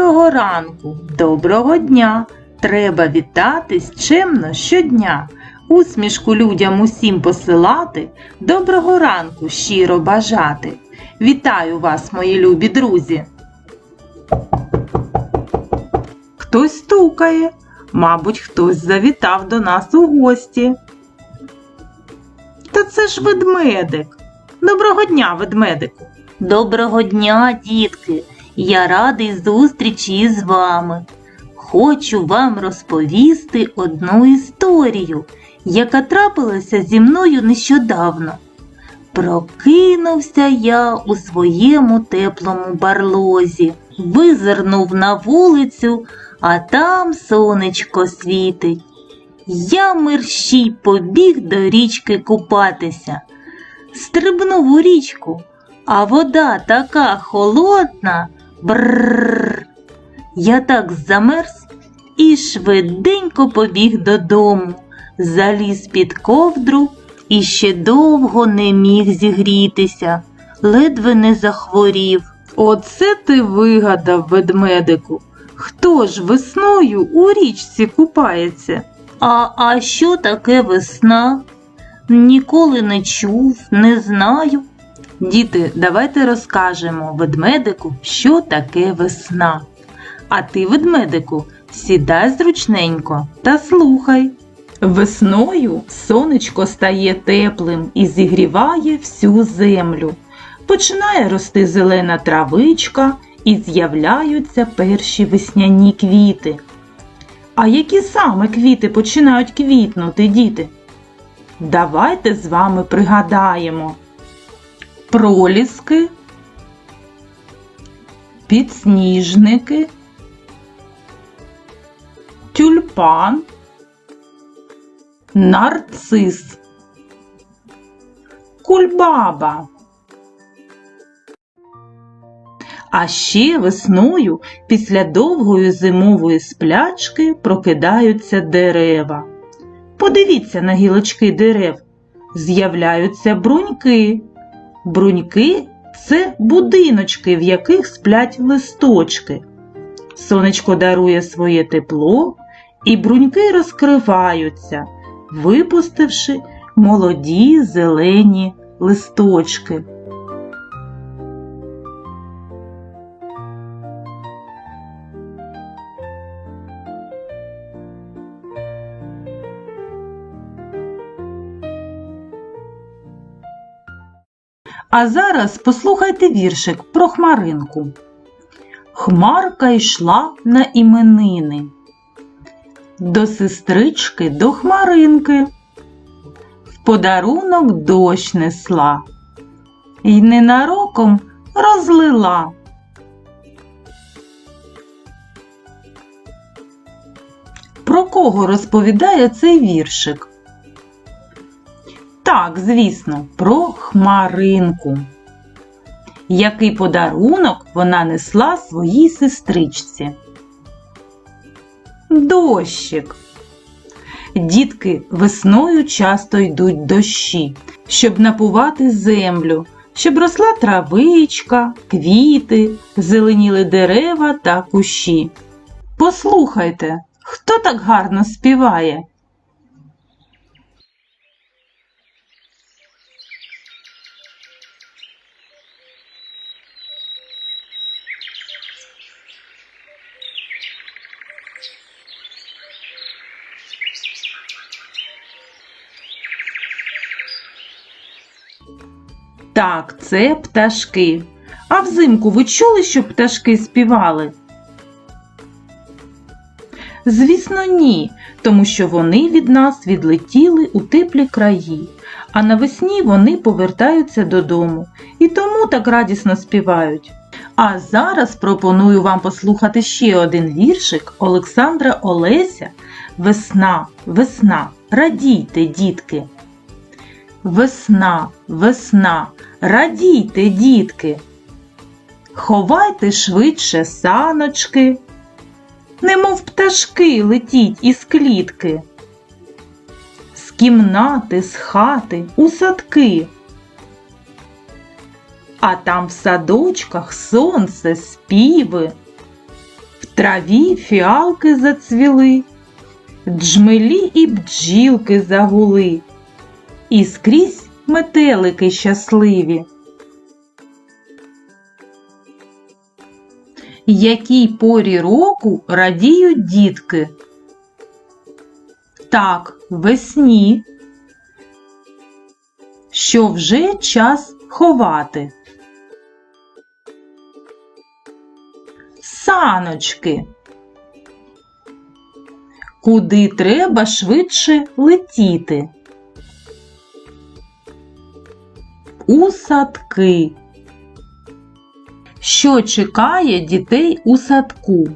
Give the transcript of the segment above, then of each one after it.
Доброго ранку, доброго дня. Треба вітатись чемно щодня. Усмішку людям усім посилати, доброго ранку щиро бажати. Вітаю вас, мої любі друзі. Хтось стукає, мабуть, хтось завітав до нас у гості. Та це ж ведмедик. Доброго дня, ведмедику. Доброго дня, дітки! Я радий зустрічі з вами. Хочу вам розповісти одну історію, яка трапилася зі мною нещодавно. Прокинувся я у своєму теплому барлозі, визирнув на вулицю, а там сонечко світить. Я мерщій побіг до річки купатися. Стрибнув у річку, а вода така холодна. Бррр. Я так замерз і швиденько побіг додому, заліз під ковдру і ще довго не міг зігрітися, ледве не захворів. Оце ти вигадав, ведмедику. Хто ж весною у річці купається? А, а що таке весна? Ніколи не чув, не знаю. Діти, давайте розкажемо ведмедику, що таке весна. А ти, ведмедику, сідай зручненько та слухай. Весною сонечко стає теплим і зігріває всю землю. Починає рости зелена травичка і з'являються перші весняні квіти. А які саме квіти починають квітнути, діти? Давайте з вами пригадаємо проліски, підсніжники, тюльпан, нарцис, кульбаба. А ще весною після довгої зимової сплячки прокидаються дерева. Подивіться на гілочки дерев. З'являються бруньки. Бруньки це будиночки, в яких сплять листочки. Сонечко дарує своє тепло, і бруньки розкриваються, випустивши молоді зелені листочки. А зараз послухайте віршик про хмаринку. Хмарка йшла на іменини. До сестрички до хмаринки. В подарунок дощ несла й ненароком розлила. Про кого розповідає цей віршик? Так, звісно, про хмаринку. Який подарунок вона несла своїй сестричці? Дощик. Дітки весною часто йдуть дощі, щоб напувати землю, щоб росла травичка, квіти, зеленіли дерева та кущі. Послухайте, хто так гарно співає? Так, це пташки. А взимку ви чули, що пташки співали? Звісно, ні, тому що вони від нас відлетіли у теплі краї, а навесні вони повертаються додому і тому так радісно співають. А зараз пропоную вам послухати ще один віршик Олександра Олеся Весна, весна, радійте, дітки. Весна, весна, радійте, дітки. Ховайте швидше саночки, немов пташки летіть із клітки, з кімнати, з хати, у садки. А там в садочках сонце, співи, в траві фіалки зацвіли, джмелі і бджілки загули, і скрізь метелики щасливі. Якій порі року радіють дітки? Так, весні. Що вже час ховати. Саночки. Куди треба швидше летіти? У садки. Що чекає дітей у садку?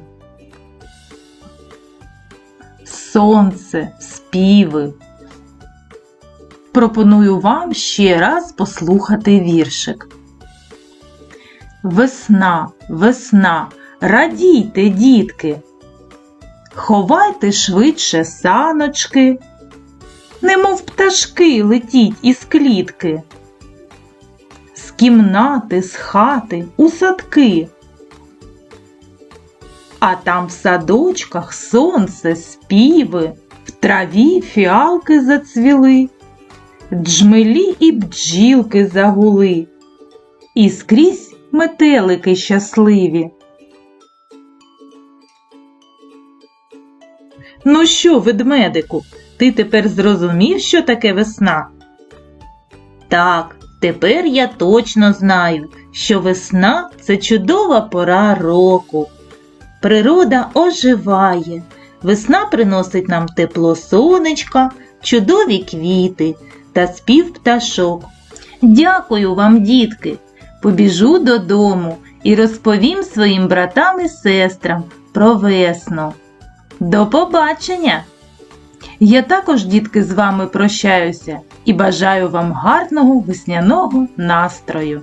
Сонце, співи. Пропоную вам ще раз послухати віршик. Весна, весна, радійте, дітки, ховайте швидше саночки, немов пташки летіть із клітки, кімнати, з хати, у садки. А там в садочках сонце, співи, в траві фіалки зацвіли, джмелі і бджілки загули, і скрізь метелики щасливі. Ну що, ведмедику, ти тепер зрозумів, що таке весна? Так, тепер я точно знаю, що весна це чудова пора року. Природа оживає, весна приносить нам тепло сонечка, чудові квіти та спів пташок. Дякую вам, дітки! Побіжу додому і розповім своїм братам і сестрам про весну. До побачення! Я також, дітки, з вами прощаюся і бажаю вам гарного весняного настрою.